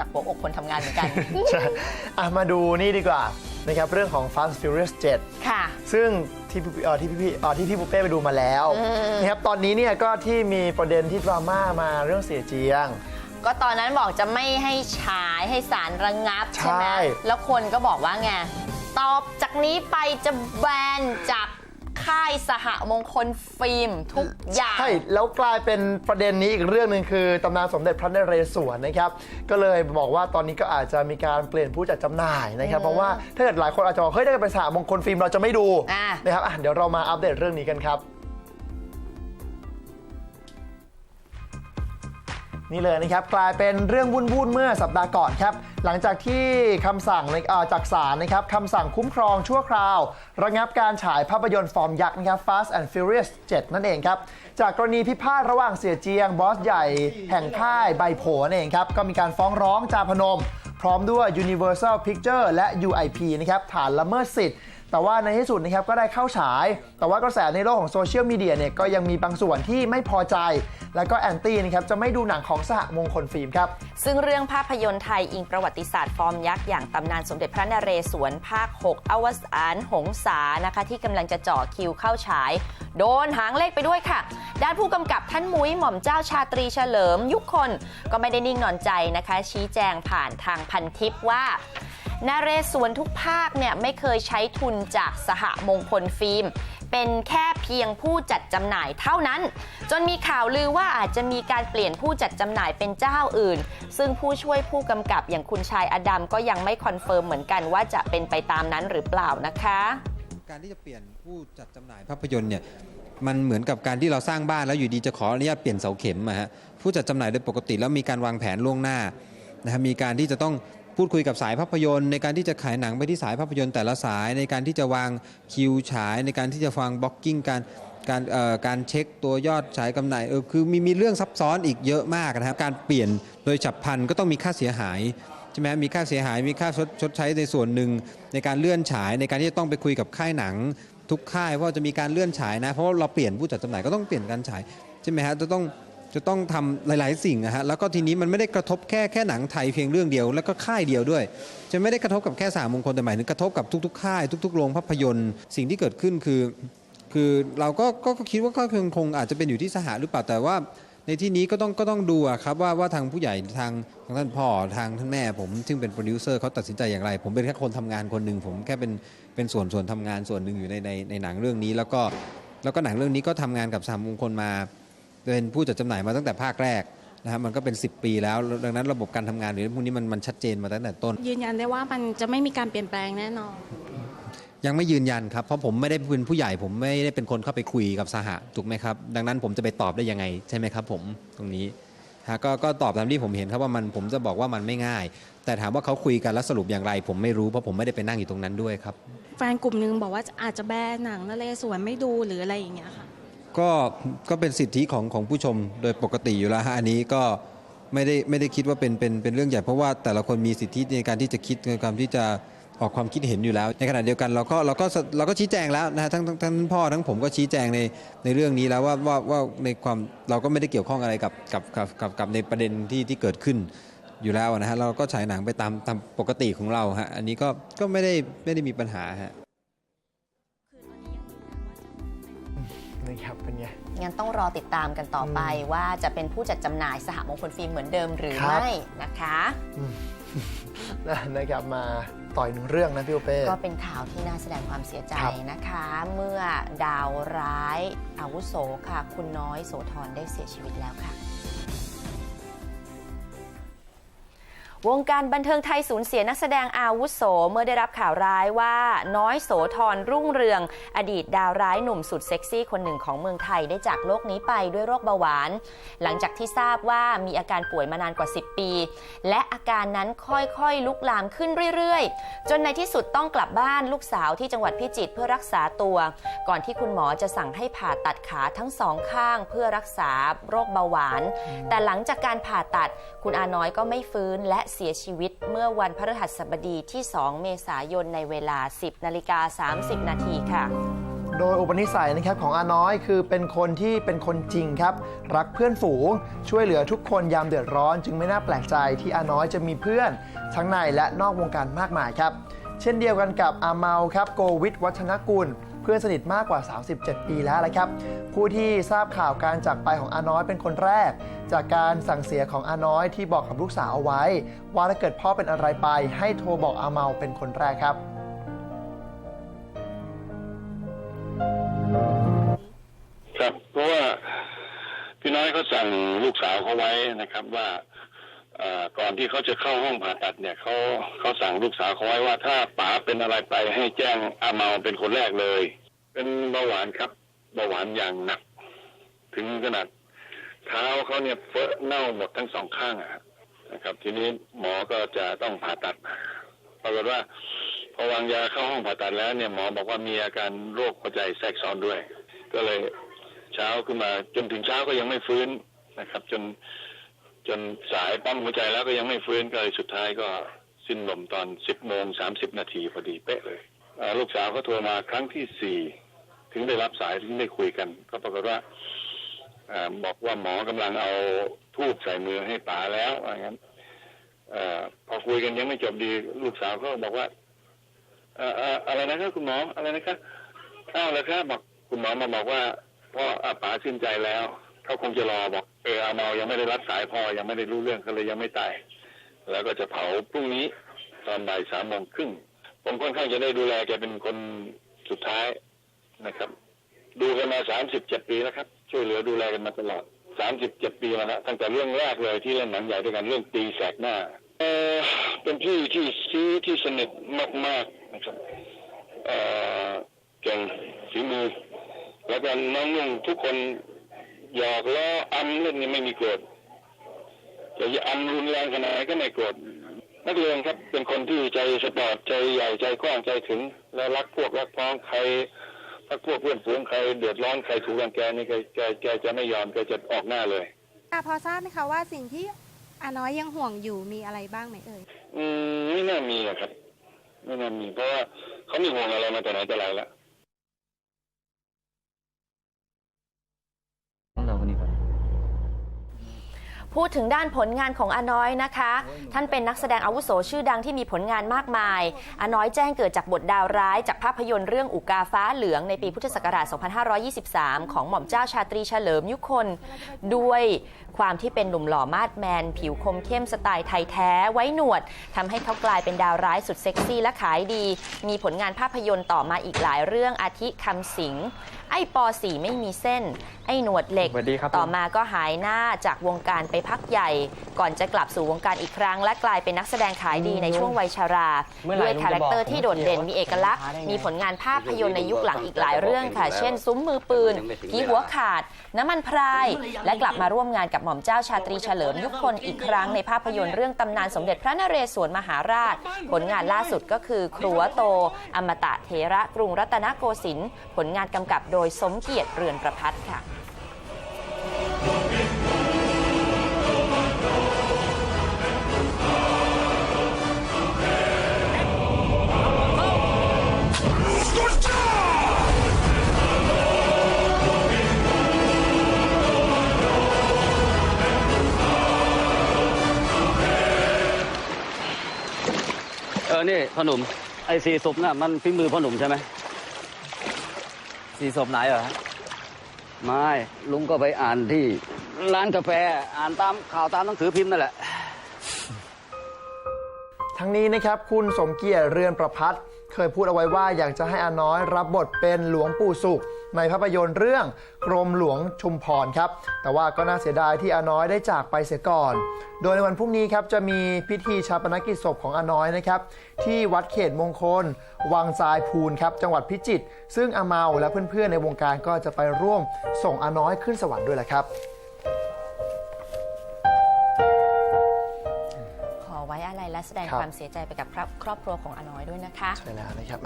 จากหัวอกคนทำงานเหมือนกัน ใช่อะมาดูนี่ดีกว่านะครับเรื่องของ Fast Furious 7 ค่ะ ซึ่งที่พี่เอ่อที่พี่เอ่อที่พี่ปุเป้ไปดูมาแล้วนะครับตอนนี้เนี่ยก็ที่มีประเด็นที่ดราม่ามาเรื่องเสียเจียง ก็ตอนนั้นบอกจะไม่ให้ฉายให้สารระงับใช่ไหมใช่ แล้วคนก็บอกว่าไงตอบจากนี้ไปจะแบนจาก ค่ายสหมงคลฟิล์มทุกอย่าง ใช่ แล้วกลายเป็นประเด็นนี้อีกเรื่องหนึ่งคือตำนานสมเด็จพระนเรศวรนะครับ ก็เลยบอกว่าตอนนี้ก็อาจจะมีการเปลี่ยนผู้จัดจำหน่ายนะครับ เพราะว่าถ้าเกิดหลายคนอาจจะบอกเฮ้ยถ้าเกิดเป็นสหมงคลฟิล์มเราจะไม่ดูอะ นะครับอะเดี๋ยวเรามาอัปเดตเรื่องนี้กันครับ นี่เลยนะครับกลายเป็นเรื่องวุ่นๆเมื่อสัปดาห์ก่อนครับ หลังจากที่คำสั่งเอ่อจากศาลนะครับคำสั่งคุ้มครองชั่วคราว ระงับการฉายภาพยนตร์ฟอร์มยักษ์นะครับ Fast and Furious 7 นั่นเองครับ จากกรณีพิพาทระหว่างเสียเจียง บอสใหญ่แห่งค่ายไบโผนั่นเองครับ ก็มีการฟ้องร้องจาพนม พร้อมด้วย Universal Picture และ UIP นะครับฐานละเมิดสิทธิ์ แต่ว่าในที่สุดนะครับก็ได้เข้าฉาย แต่ว่ากระแสในโลกของโซเชียลมีเดียเนี่ยก็ยังมีบางส่วนที่ไม่พอใจ แล้วก็แอนตี้นะครับจะไม่ดูหนังของสหมงคลฟิล์มครับ ซึ่งเรื่องภาพยนตร์ไทยอิงประวัติศาสตร์ฟอร์มยักษ์อย่างตำนานสมเด็จพระนเรศวรภาค 6 อวสานหงสานะคะที่กำลังจะเจ่อคิวเข้าฉาย โดนหางเลขไปด้วยค่ะ ด้านผู้กำกับท่านมุ้ยหม่อมเจ้าชาตรีเฉลิม ยุคคนก็ไม่ได้นิ่งนอนใจนะคะ ชี้แจงผ่านทางพันทิปว่า นาเรศวรทุกภาคเนี่ยไม่เคยใช้ทุนจากสหมงคลฟิล์ม เป็นแค่เพียงผู้จัดจำหน่ายเท่านั้น จนมีข่าวลือว่าอาจจะมีการเปลี่ยนผู้จัดจำหน่ายเป็นเจ้าอื่น ซึ่งผู้ช่วยผู้กำกับอย่างคุณชายอดัมก็ยังไม่คอนเฟิร์มเหมือนกันว่าจะเป็นไปตามนั้นหรือเปล่านะคะการที่จะเปลี่ยนผู้จัดจำหน่ายภาพยนตร์เนี่ยมันเหมือนกับการที่เราสร้างบ้านแล้วอยู่ดีจะขออนุญาตเปลี่ยนเสาเข็มอะฮะผู้จัดจำหน่ายโดยปกติแล้วมีการวางแผนล่วงหน้านะครับมีการที่จะต้อง พูดคุยกับสายภาพยนตร์ในการที่จะขายหนังไปที่สายภาพยนตร์แต่ละสายในการที่จะวางคิวฉายในการที่จะฟังบล็อกกิ้งการการเอ่อการเช็คตัวยอดฉายกำหน่ายเออคือมีมีเรื่องซับซ้อนอีกเยอะมากนะครับการเปลี่ยนโดยฉับพลันก็ต้องมีค่าเสียหายใช่ไหมมีค่าเสียหายมีค่าชดชดใช้ในส่วนหนึ่งในการเลื่อนฉายในการที่จะต้องไปคุยกับค่ายหนัง ทุกค่ายว่าจะมีการเลื่อนฉายนะ เพราะเราเปลี่ยนผู้จัดจำหน่ายก็ต้องเปลี่ยนการฉายใช่ไหมฮะจะต้อง จะต้องทำหลาย ๆ สิ่งนะฮะแล้วก็ทีนี้มันไม่ได้กระทบแค่แค่หนังไทยเพียงเรื่องเดียว แล้วก็ค่ายเดียวด้วย จะไม่ได้กระทบกับแค่สามมงคลแต่หมายถึงกระทบกับทุก ๆ ค่าย ทุก ๆ โรงภาพยนตร์ สิ่งที่เกิดขึ้นคือ คือเราก็ก็คิดว่าก็คงคงอาจจะเป็นอยู่ที่สหหรือเปล่าแต่ว่าในที่นี้ก็ต้องก็ต้องดูครับว่าว่าทางผู้ใหญ่ทางทางท่านพ่อทางท่านแม่ผม ซึ่งเป็นโปรดิวเซอร์เขาตัดสินใจอย่างไร ผมเป็นแค่คนทำงานคนหนึ่งผมแค่เป็นเป็นส่วนส่วนทำงานส่วนหนึ่งอยู่ในในในหนังเรื่องนี้ แล้วก็แล้วก็หนังเรื่องนี้ก็ทำงานกับสามมงคลมา เป็นผู้จัดจำหน่ายมาตั้งแต่ภาคแรกนะครับมันก็เป็น 10 ปีแล้ว ดังนั้นระบบการทำงานหรือพวกนี้มันมันชัดเจนมาตั้งแต่ต้น ยืนยันได้ว่ามันจะไม่มีการเปลี่ยนแปลงแน่นอน ยังไม่ยืนยันครับ เพราะผมไม่ได้เป็นผู้ใหญ่ผมไม่ได้เป็นคนเข้าไปคุยกับสหะถูกไหมครับ ดังนั้นผมจะไปตอบได้ยังไงใช่ไหมครับ ผมตรงนี้ฮะก็ก็ตอบตามที่ผมเห็นครับว่ามันผมจะบอกว่ามันไม่ง่าย แต่ถามว่าเขาคุยกันแล้วสรุปอย่างไร ผมไม่รู้เพราะผมไม่ได้ไปนั่งอยู่ตรงนั้นด้วยครับแฟนกลุ่มหนึงบอกว่าอาจจะแบนหนังนเรศวรไม่ดูหรืออะไรอย่างเงี้ยค่ะ ก็ก็เป็นสิทธิของของผู้ชมโดยปกติอยู่แล้วฮะอันนี้ก็ไม่ได้ไม่ได้คิดว่าเป็นเป็นเป็นเรื่องใหญ่เพราะว่าแต่ละคนมีสิทธิในการที่จะคิดในการที่จะออกความคิดเห็นอยู่แล้ว ในขณะเดียวกันเราก็เราก็เราก็ชี้แจงแล้วนะฮะทั้งทั้งทั้งพ่อทั้งผมก็ชี้แจงในในเรื่องนี้แล้วว่าว่าว่าในความเราก็ไม่ได้เกี่ยวข้องอะไรกับกับกับกับกับในประเด็นที่ที่เกิดขึ้นอยู่แล้วนะฮะเราก็ฉายหนังไปตามตามปกติของเราฮะอันนี้ก็ก็ไม่ได้ไม่ได้มีปัญหาฮะ นะครับเป็นไงงั้นต้องรอติดตามกันต่อไปว่าจะเป็นผู้จัดจำหน่ายสหมงคลฟิล์มเหมือนเดิมหรือครับไม่นะคะนะครับมาต่อยหนึ่งเรื่องนะพี่โอเป้ก็เป็นข่าวที่น่าแสดงความเสียใจครับนะคะ เมื่อดาวร้ายอาวุโสค่ะ คุณน้อยโสธรได้เสียชีวิตแล้วค่ะ วงการบันเทิงไทยสูญเสียนักแสดงอาวุโสเมื่อได้รับข่าวร้ายว่าน้อยโสธรรุ่งเรือง อดีตดาวร้ายหนุ่มสุดเซ็กซี่คนหนึ่งของเมืองไทยได้จากโลกนี้ไปด้วยโรคเบาหวาน หลังจากที่ทราบว่ามีอาการป่วยมานานกว่า 10 ปี และอาการนั้นค่อยๆ ลุกลามขึ้นเรื่อยๆ จนในที่สุดต้องกลับบ้านลูกสาวที่จังหวัดพิจิตรเพื่อรักษาตัว ก่อนที่คุณหมอจะสั่งให้ผ่าตัดขาทั้งสองข้าง เพื่อรักษาโรคเบาหวาน แต่หลังจากการผ่าตัดคุณอาน้อยก็ไม่ฟื้นและเสียชีวิตเมื่อวันพฤหัสบดีที่ 2 เมษายนในเวลา 10 นาฬิกา 30 นาทีค่ะ โดยอุปนิสัยนะครับของอาน้อยคือเป็นคนที่เป็นคนจริงครับ รักเพื่อนฝูง ช่วยเหลือทุกคนยามเดือดร้อน จึงไม่น่าแปลกใจที่อาน้อยจะมีเพื่อน ทั้งในและนอกวงการมากมายครับ เช่นเดียวกันกับอาเมาครับโกวิทวัฒนกุล เพื่อนสนิทมากกว่า 37 ปีแล้วละครับ ผู้ที่ทราบข่าวการจากไปของอาน้อยเป็นคนแรก จากการสั่งเสียของอาน้อยที่บอกกับลูกสาวเอาไว้ ว่าถ้าเกิดพ่อเป็นอะไรไป ให้โทรบอกอาเมาเป็นคนแรกครับครับเพราะว่าพี่น้อยเขาสั่งลูกสาวเขาไว้นะครับว่า ก่อนที่เขาจะเข้าห้องผ่าตัดเนี่ยเขาเขาสั่งลูกสาวเขาไว้ว่าถ้าป๋าเป็นอะไรไปให้แจ้งอาเมาเป็นคนแรกเลย เป็นเบาหวานครับเบาหวานอย่างหนัก ถึงขนาดเท้าเขาเนี่ยเฟอะเน่าหมดทั้งสองข้างครับนะครับ ทีนี้หมอก็จะต้องผ่าตัดปรากฏว่าพอวางยาเข้าห้องผ่าตัดแล้วเนี่ยหมอบอกว่ามีอาการโรคหัวใจแทรกซ้อนด้วย ก็เลยเช้าขึ้นมาจนถึงเช้าก็ยังไม่ฟื้นนะครับ จน จนสายปั๊มหัวใจแล้วก็ยังไม่ฟื้นก็เลยสุดท้ายก็สิ้นลมตอน 10โมง30 นาทีพอดีเป๊ะเลยลูกสาวเขาโทรมาครั้งที่สี่ถึงได้รับสายถึงได้คุยกัน ก็ปรากฏว่าบอกว่าหมอกำลังเอาทูบใส่มือให้ป๋าแล้วว่างั้นอพอคุยกันยังไม่จบดี ลูกสาวก็บอกว่าเอ่อเอ่ออะไรนะครับคุณหมออะไรนะครับอ้าวแล้วครับบอกคุณหมอมาบอกว่าพ่ออาป๋าสิ้นใจแล้ว เขาคงจะรอบอกเอออาเมายังไม่ได้รับสายพอยังไม่ได้รู้เรื่องก็เลยยังไม่ตายแล้วก็จะเผาพรุ่งนี้ตอนบ่ายสามโมงครึ่งผมค่อนข้างจะได้ดูแลแกเป็นคนสุดท้ายนะครับ ดูกันมาสามสิบเจ็ดปีแล้วครับ ช่วยเหลือดูแลกันมาตลอดสามสิบเจ็ดปีมาแล้วตั้งแต่เรื่องแรกเลยที่เล่นหนังใหญ่ด้วยกันเรื่องตีแสกหน้าเออเป็นพี่ที่ซีที่สนิทมากๆนะครับเออเก่งฝีมือแล้วก็น้องนุ่งทุกคน หยอกล้ออำเล่นนี่ไม่มีโกรธจะอำรุนแรงขนาดไหนก็ไม่โกรธนักเรียนครับเป็นคนที่ใจสปอร์ตใจใหญ่ใจกว้างใจถึง และรักพวกรักพ้องใครรักพวกเพื่อนฝูงใครเดือดร้อนใครถูกรังแกนี่แกแกแกจะไม่ยอมแกจะออกหน้าเลยอะพอทราบไหมคะว่าสิ่งที่อาน้อยยังห่วงอยู่มีอะไรบ้างไหมเอ่ยอืมไม่น่ามีนะครับ ไม่น่ามีเพราะว่าเขามีห่วงอะไรมาแต่ไหนแต่ไรแล้ว พูดถึงด้านผลงานของอาน้อยนะคะ ท่านเป็นนักแสดงอาวุโสชื่อดังที่มีผลงานมากมายอาน้อยแจ้งเกิดจากบทดาวร้าย จากภาพยนตร์เรื่องอุกาฟ้าเหลืองในปีพุทธศักราช 2523 ของหม่อมเจ้าชาตรีเฉลิมยุคนด้วยความที่เป็นหนุ่มหล่อมาดแมน ผิวคมเข้มสไตล์ไทยแท้ไว้หนวดทำให้เขากลายเป็นดาวร้ายสุดเซ็กซี่และขายดี มีผลงานภาพยนตร์ต่อมาอีกหลายเรื่องอาทิคำสิง ไอ้ปอสีไม่มีเส้น ไอ้หนวดเหล็กสวัสดีครับต่อมาก็หายหน้าจากวงการไปพักใหญ่ ก่อนจะกลับสู่วงการอีกครั้ง และกลายเป็นนักแสดงขายดีในช่วงวัยชาราเมื่อไหร่ด้วยคาแรคเตอร์ที่โดดเด่นลุงจะบอกมีเอกลักษณ์ผมจะช้าได้ไงมีผลงานภาพยนตร์ในยุคหลังอีกหลายเรื่องค่ะ เช่น ซุ้มมือปืนผีหัวขาด น้ำมันพราย และกลับมาร่วมงานกับหม่อมเจ้าชาตรีเฉลิมยุคคนอีกครั้งในภาพยนตร์เรื่องตำนานสมเด็จพระนเรศวรมหาราช ผลงานล่าสุดก็คือครัวโต อมตะเทระกรุงรัตนโกสินทร์ผลงานกำกับโดยสมเกียรติเรือนประพัฒน์ค่ะ ออนี่พ่อหนุ่มไอ้สี่ศพน่ะมันฝีมือพ่อหนุ่มใช่ไหมสีศพไหนเหรอฮะไม่ลุงก็ไปอ่านที่ร้านกาแฟอ่านตามข่าวตามหนังสือพิมพ์นั่นแหละทั้งนี้นะครับคุณสมเกียรติเรือนประพัฒน์เคยพูดเอาไว้ว่าอยากจะให้อาน้อยรับบทเป็นหลวงปู่สุข ในภาพยนตร์เรื่องกรมหลวงชุมพรครับ แต่ว่าก็น่าเสียดายที่อาน้อยได้จากไปเสียก่อน โดยในวันพรุ่งนี้ครับจะมีพิธีชาปนกิจศพของอาน้อยนะครับ ที่วัดเขตมงคล วังทรายพูนครับจังหวัดพิจิตรซึ่งอาเมาและเพื่อนๆในวงการก็จะไปร่วมส่งอาน้อยขึ้นสวรรค์ด้วยแหละครับ ขอไว้อะไรและแสดงครับ ความเสียใจไปกับครอบครอบครัวของอาน้อยด้วยนะคะ ใช่แล้วนะครับ